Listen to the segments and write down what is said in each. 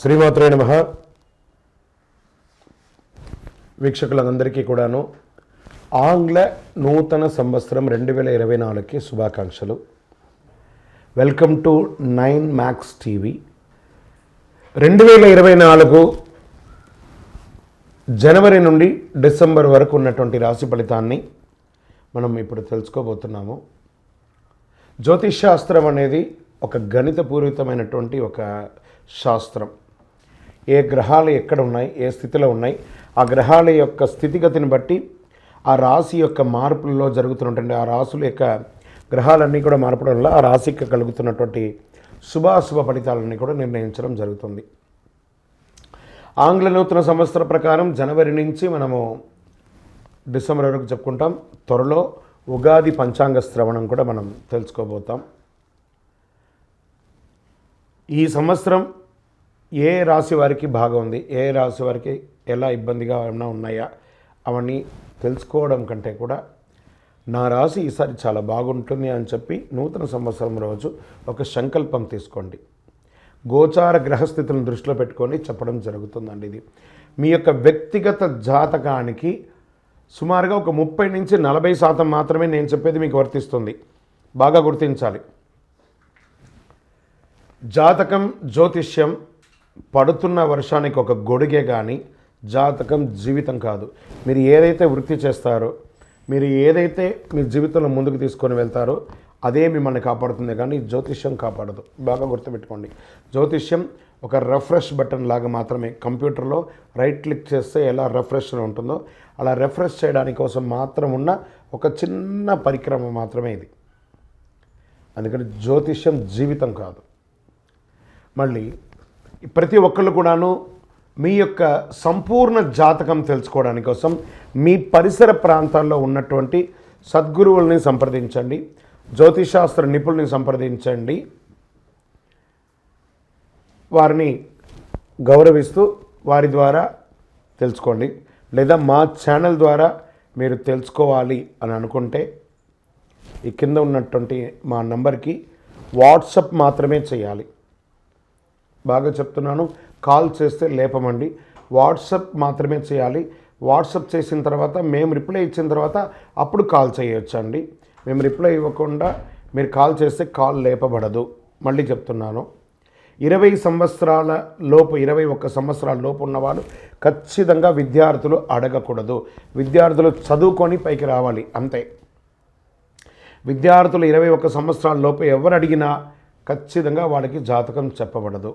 శ్రీమాత్రే నమ. వీక్షకులందరికీ కూడాను ఆంగ్ల నూతన సంవత్సరం రెండు వేల ఇరవై నాలుగుకి శుభాకాంక్షలు. Welcome to nine Max TV. రెండు వేల ఇరవై నాలుగు జనవరి నుండి డిసెంబర్ వరకు ఉన్నటువంటి రాశి ఫలితాన్ని మనం ఇప్పుడు తెలుసుకోబోతున్నాము. జ్యోతిష్ శాస్త్రం అనేది ఒక గణితపూరితమైనటువంటి ఒక శాస్త్రం. ఏ గ్రహాలు ఎక్కడ ఉన్నాయి ఏ స్థితిలో ఉన్నాయి ఆ గ్రహాల యొక్క స్థితిగతిని బట్టి ఆ రాశి యొక్క మార్పులలో జరుగుతున్నటువంటి ఆ రాశుల యొక్క గ్రహాలన్నీ కూడా మార్పడం వల్ల ఆ రాశికి కలుగుతున్నటువంటి శుభాశుభ ఫలితాలన్నీ కూడా నిర్ణయించడం జరుగుతుంది. ఆంగ్ల నూతన సంవత్సర ప్రకారం జనవరి నుంచి మనము డిసెంబర్ వరకు చెప్పుకుంటాం. త్వరలో ఉగాది పంచాంగ శ్రవణం కూడా మనం తెలుసుకోబోతాం. ఈ సంవత్సరం ఏ రాశి వారికి బాగా ఉంది? ఏ రాశి వారికి ఎలా ఇబ్బందిగా ఏమైనా ఉన్నాయా? అవన్నీ తెలుసుకోవడం కంటే కూడా నా రాశి ఈసారి చాలా బాగుంటుంది అని చెప్పి నూతన సంవత్సరం రోజు ఒక సంకల్పం తీసుకోండి. గోచార గ్రహస్థితులను దృష్టిలో పెట్టుకొని చెప్పడం జరుగుతుందండి ఇది. మీ యొక్క వ్యక్తిగత జాతకానికి సుమారుగా ఒక ముప్పై నుంచి నలభై శాతం మాత్రమే నేను చెప్పేది మీకు వర్తిస్తుంది. బాగా గుర్తించాలి. జాతకం జ్యోతిష్యం పడుతున్న వర్షానికి ఒక గొడుగే కానీ జాతకం జీవితం కాదు. మీరు ఏదైతే వృత్తి చేస్తారో మీరు ఏదైతే మీ జీవితంలో ముందుకు తీసుకొని వెళ్తారో అదే మిమ్మల్ని కాపాడుతుంది. కానీ జ్యోతిష్యం కాపాడదు. బాగా గుర్తుపెట్టుకోండి. జ్యోతిష్యం ఒక రెఫ్రెష్ బటన్ లాగా మాత్రమే. కంప్యూటర్లో రైట్ క్లిక్ చేస్తే ఎలా రెఫ్రెష్ ఉంటుందో అలా రెఫ్రెష్ చేయడానికి కోసం మాత్రం ఉన్న ఒక చిన్న పరిక్రమ మాత్రమే ఇది. అందుకని జ్యోతిష్యం జీవితం కాదు. మళ్ళీ ప్రతి ఒక్కళ్ళు కూడాను మీ యొక్క సంపూర్ణ జాతకం తెలుసుకోవడానికి కోసం మీ పరిసర ప్రాంతాల్లో ఉన్నటువంటి సద్గురువుల్ని సంప్రదించండి జ్యోతిషాస్త్ర నిపుణుల్ని సంప్రదించండి వారిని గౌరవిస్తూ వారి ద్వారా తెలుసుకోండి లేదా మా ఛానల్ ద్వారా మీరు తెలుసుకోవాలి అని అనుకుంటే ఈ కింద ఉన్నటువంటి మా నంబర్కి వాట్సప్ మాత్రమే చేయాలి. బాగా చెప్తున్నాను. కాల్ చేస్తే లేపమండి. వాట్సప్ మాత్రమే చేయాలి. వాట్సప్ చేసిన తర్వాత మేము రిప్లై ఇచ్చిన తర్వాత అప్పుడు కాల్ చేయొచ్చండి. మేము రిప్లై ఇవ్వకుండా మీరు కాల్ చేస్తే కాల్ లేపబడదు. మళ్ళీ చెప్తున్నాను. ఇరవై సంవత్సరాల లోపు ఇరవై ఒక్క సంవత్సరాల లోపు ఉన్నవాళ్ళు ఖచ్చితంగా విద్యార్థులు అడగకూడదు. విద్యార్థులు చదువుకొని పైకి రావాలి అంతే. విద్యార్థులు ఇరవై ఒక్క సంవత్సరాల లోపు ఎవరు అడిగినా ఖచ్చితంగా వాళ్ళకి జాతకం చెప్పబడదు.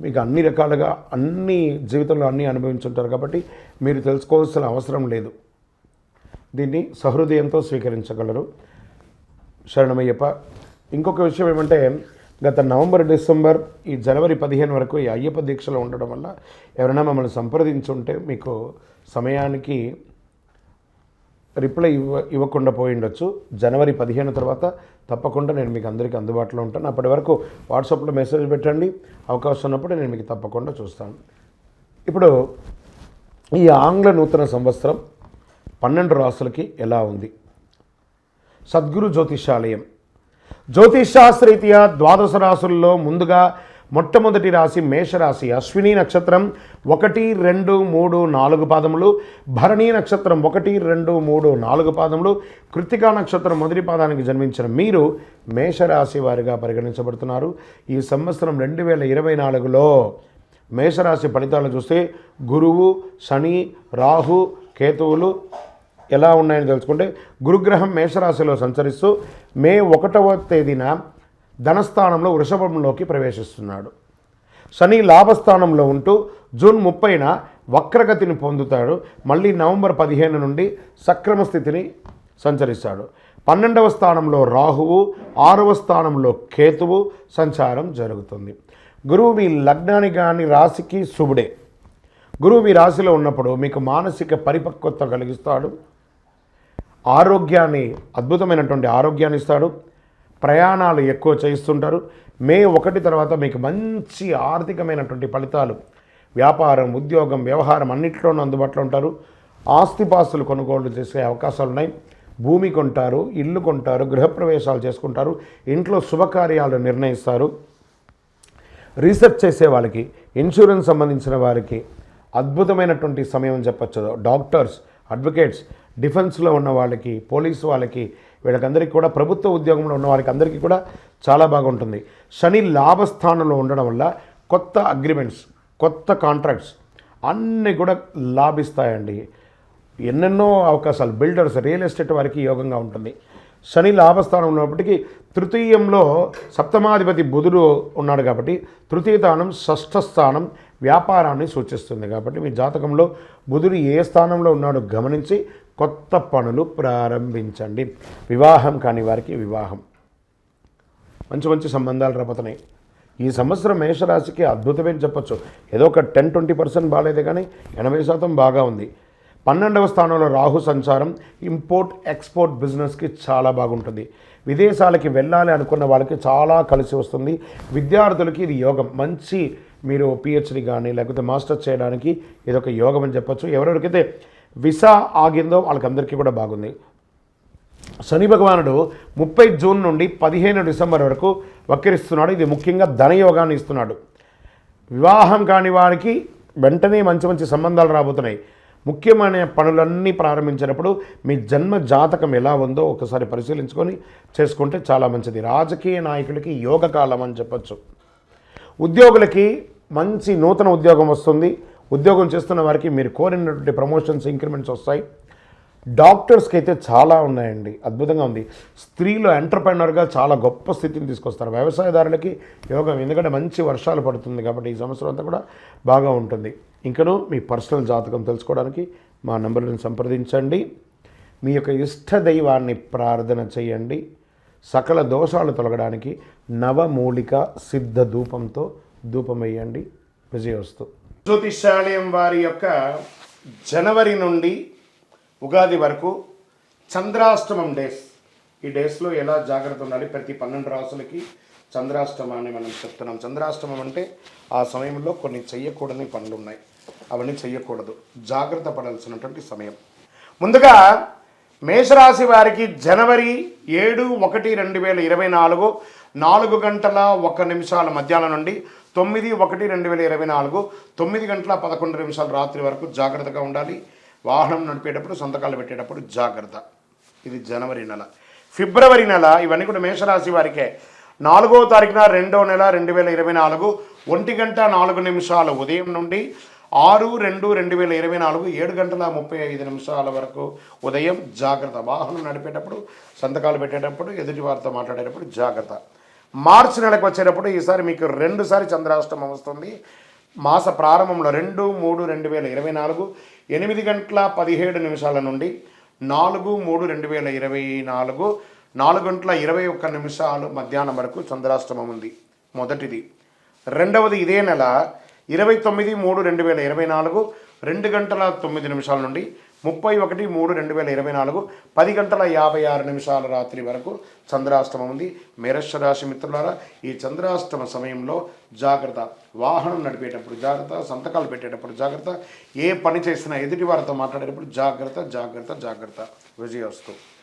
మీకు అన్ని రకాలుగా అన్ని జీవితంలో అన్నీ అనుభవించుంటారు కాబట్టి మీరు తెలుసుకోవాల్సిన అవసరం లేదు. దీన్ని సహృదయంతో స్వీకరించగలరు. శరణమయ్యప్ప ఇంకొక విషయం ఏమంటే గత నవంబర్ డిసెంబర్ ఈ జనవరి పదిహేను వరకు ఈ అయ్యప్ప దీక్షలో ఉండడం వల్ల ఎవరైనా మమ్మల్ని సంప్రదించుంటే మీకు సమయానికి రిప్లై ఇవ్వ ఇవ్వకుండా పోయి ఉండొచ్చు జనవరి పదిహేను తర్వాత తప్పకుండా నేను మీకు అందరికీ అందుబాటులో ఉంటాను. అప్పటి వరకు వాట్సాప్లో మెసేజ్ పెట్టండి. అవకాశం ఉన్నప్పుడు నేను మీకు తప్పకుండా చూస్తాను. ఇప్పుడు ఈ ఆంగ్ల నూతన సంవత్సరం పన్నెండు రాసులకి ఎలా ఉంది? సద్గురు జ్యోతిషాలయం. జ్యోతిషాస్త్రీత్యా ద్వాదశ రాసుల్లో ముందుగా మొట్టమొదటి రాశి మేషరాశి. అశ్విని నక్షత్రం ఒకటి రెండు మూడు నాలుగు పాదములు. భరణీ నక్షత్రం ఒకటి రెండు మూడు నాలుగు పాదములు. కృతికా నక్షత్రం మొదటి పాదానికి జన్మించిన మీరు మేషరాశి వారిగా పరిగణించబడుతున్నారు. ఈ సంవత్సరం రెండు వేల ఇరవై నాలుగులో మేషరాశి ఫలితాలు చూస్తే గురువు శని రాహు కేతువులు ఎలా ఉన్నాయని తెలుసుకుంటే గురుగ్రహం మేషరాశిలో సంచరిస్తూ మే ఒకటవ తేదీన ధనస్థానంలో వృషభంలోకి ప్రవేశిస్తున్నాడు. శని లాభస్థానంలో ఉంటూ జూన్ ముప్పైన వక్రగతిని పొందుతాడు. మళ్ళీ నవంబర్ పదిహేను నుండి సక్రమ స్థితిని సంచరిస్తాడు. పన్నెండవ స్థానంలో రాహువు ఆరవ స్థానంలో కేతువు సంచారం జరుగుతుంది. గురువు మీ లగ్నానికి కానీ రాశికి శుభుడే. గురువు మీ రాశిలో ఉన్నప్పుడు మీకు మానసిక పరిపక్వత కలిగిస్తాడు. ఆరోగ్యాన్ని అద్భుతమైనటువంటి ఆరోగ్యాన్ని ఇస్తాడు. ప్రయాణాలు ఎక్కువ చేయిస్తుంటారు. మే ఒకటి తర్వాత మీకు మంచి ఆర్థికమైనటువంటి ఫలితాలు. వ్యాపారం ఉద్యోగం వ్యవహారం అన్నింటిలోనూ అందుబాటులో ఉంటారు. ఆస్తిపాస్తులు కొనుగోలు చేసే అవకాశాలు ఉన్నాయి. భూమి కొంటారు ఇల్లు కొంటారు గృహప్రవేశాలు చేసుకుంటారు. ఇంట్లో శుభకార్యాలు నిర్ణయిస్తారు. రీసెర్చ్ చేసే వాళ్ళకి ఇన్సూరెన్స్ సంబంధించిన వారికి అద్భుతమైనటువంటి సమయం చెప్పచ్చు. డాక్టర్స్ అడ్వకేట్స్ డిఫెన్స్లో ఉన్న వాళ్ళకి పోలీసు వాళ్ళకి వీళ్ళకందరికీ కూడా ప్రభుత్వ ఉద్యోగంలో ఉన్న వారికి అందరికీ కూడా చాలా బాగుంటుంది. శని లాభస్థానంలో ఉండడం వల్ల కొత్త అగ్రిమెంట్స్ కొత్త కాంట్రాక్ట్స్ అన్నీ కూడా లాభిస్తాయండి. ఎన్నెన్నో అవకాశాలు బిల్డర్స్ రియల్ ఎస్టేట్ వారికి యోగంగా ఉంటుంది. శని లాభస్థానం ఉన్నప్పటికీ తృతీయంలో సప్తమాధిపతి బుధుడు ఉన్నాడు కాబట్టి తృతీయ స్థానం షష్ఠ స్థానం వ్యాపారాన్ని సూచిస్తుంది కాబట్టి మీ జాతకంలో బుధుడు ఏ స్థానంలో ఉన్నాడో గమనించి కొత్త పనులు ప్రారంభించండి. వివాహం కాని వారికి వివాహం. మంచి మంచి సంబంధాలు రాబోతున్నాయి. ఈ సంవత్సరం మేషరాశికి అద్భుతమే చెప్పొచ్చు. ఏదో ఒక టెన్ ట్వంటీ పర్సెంట్ బాగాలేదు కానీ ఎనభై శాతం బాగా ఉంది. పన్నెండవ స్థానంలో రాహు సంచారం ఇంపోర్ట్ ఎక్స్పోర్ట్ బిజినెస్కి చాలా బాగుంటుంది. విదేశాలకి వెళ్ళాలి అనుకున్న వాళ్ళకి చాలా కలిసి వస్తుంది. విద్యార్థులకి ఇది యోగం. మంచి మీరు పిహెచ్డి కానీ లేకపోతే మాస్టర్స్ చేయడానికి ఇదొక యోగం అని చెప్పచ్చు. ఎవరెవరికైతే విసా ఆగిందో వాళ్ళకందరికీ కూడా బాగుంది. శని భగవానుడు ముప్పై జూన్ నుండి పదిహేను డిసెంబర్ వరకు వక్రిస్తున్నాడు. ఇది ముఖ్యంగా ధనయోగాన్ని ఇస్తున్నాడు. వివాహం కాని వారికి వెంటనే మంచి మంచి సంబంధాలు రాబోతున్నాయి. ముఖ్యమైన పనులన్నీ ప్రారంభించినప్పుడు మీ జన్మ జాతకం ఎలా ఉందో ఒకసారి పరిశీలించుకొని చేసుకుంటే చాలా మంచిది. రాజకీయ నాయకులకి యోగ కాలం అని చెప్పచ్చు. ఉద్యోగులకి మంచి నూతన ఉద్యోగం వస్తుంది. ఉద్యోగం చేస్తున్న వారికి మీరు కోరినటువంటి ప్రమోషన్స్ ఇంక్రిమెంట్స్ వస్తాయి. డాక్టర్స్కి అయితే చాలా ఉన్నాయండి. అద్భుతంగా ఉంది. స్త్రీలు ఎంటర్ప్రైనర్గా చాలా గొప్ప స్థితిని తీసుకొస్తారు. వ్యవసాయదారులకి యోగం ఎందుకంటే మంచి వర్షాలు పడుతుంది కాబట్టి ఈ సంవత్సరం అంతా కూడా బాగా ఉంటుంది. ఇంకనూ మీ పర్సనల్ జాతకం తెలుసుకోవడానికి మా నంబర్లను సంప్రదించండి. మీ యొక్క ఇష్ట దైవాన్ని ప్రార్థన చేయండి. సకల దోషాలు తొలగడానికి నవమూలిక సిద్ధ ధూపంతో ధూపం వేయండి విజయవస్తు. జ్యోతిషాలయం వారి యొక్క జనవరి నుండి ఉగాది వరకు చంద్రాష్టమం డేస్ ఈ డేస్లో ఎలా జాగ్రత్త ఉండాలి? ప్రతి పన్నెండు రాసులకి చంద్రాష్టమాన్ని మనం చెప్తున్నాం. చంద్రాష్టమం అంటే ఆ సమయంలో కొన్ని చెయ్యకూడని పనులు ఉన్నాయి. అవన్నీ చెయ్యకూడదు. జాగ్రత్త పడాల్సినటువంటి సమయం. ముందుగా మేషరాశి వారికి జనవరి ఏడు ఒకటి రెండు వేల ఇరవై నాలుగు నాలుగు గంటల ఒక నిమిషాల మధ్యాహ్నం నుండి తొమ్మిది ఒకటి రెండు వేల ఇరవై నాలుగు తొమ్మిది గంటల పదకొండు నిమిషాల రాత్రి వరకు జాగ్రత్తగా ఉండాలి. వాహనం నడిపేటప్పుడు సంతకాలు పెట్టేటప్పుడు జాగ్రత్త. ఇది జనవరి నెల. ఫిబ్రవరి నెల ఇవన్నీ కూడా మేషరాశి వారికే. నాలుగో తారీఖున రెండో నెల రెండు వేల ఇరవై నాలుగు ఒంటి గంట నాలుగు నిమిషాల ఉదయం నుండి ఆరు రెండు రెండు వేల ఇరవై నాలుగు ఏడు గంటల ముప్పై ఐదు నిమిషాల వరకు ఉదయం జాగ్రత్త. వాహనం నడిపేటప్పుడు సంతకాలు పెట్టేటప్పుడు ఎదుటి వారితో మాట్లాడేటప్పుడు జాగ్రత్త. మార్చి నెలకు వచ్చేటప్పుడు ఈసారి మీకు రెండుసారి చంద్రాష్టమం వస్తుంది. మాస ప్రారంభంలో రెండు మూడు రెండు వేల ఇరవై నాలుగు ఎనిమిది గంటల పదిహేడు నిమిషాల నుండి నాలుగు మూడు రెండు వేల ఇరవై నాలుగు నాలుగు గంటల ఇరవై ఒక్క నిమిషాలు మధ్యాహ్నం వరకు చంద్రాష్టమం ఉంది. మొదటిది. రెండవది ఇదే నెల ఇరవై తొమ్మిది మూడు రెండు వేల ఇరవై నాలుగు రెండు గంటల తొమ్మిది నిమిషాల నుండి ముప్పై ఒకటి మూడు రెండు వేల ఇరవై నాలుగు పది గంటల యాభై ఆరు నిమిషాల రాత్రి వరకు చంద్రాష్టమం ఉంది. మేరశ రాశి మిత్రులారా ఈ చంద్రాష్టమ సమయంలో జాగ్రత్త. వాహనం నడిపేటప్పుడు జాగ్రత్త సంతకాలు పెట్టేటప్పుడు జాగ్రత్త. ఏ పని చేసినా ఎదుటి వారితో మాట్లాడేటప్పుడు జాగ్రత్త జాగ్రత్త జాగ్రత్త. విజయోస్తు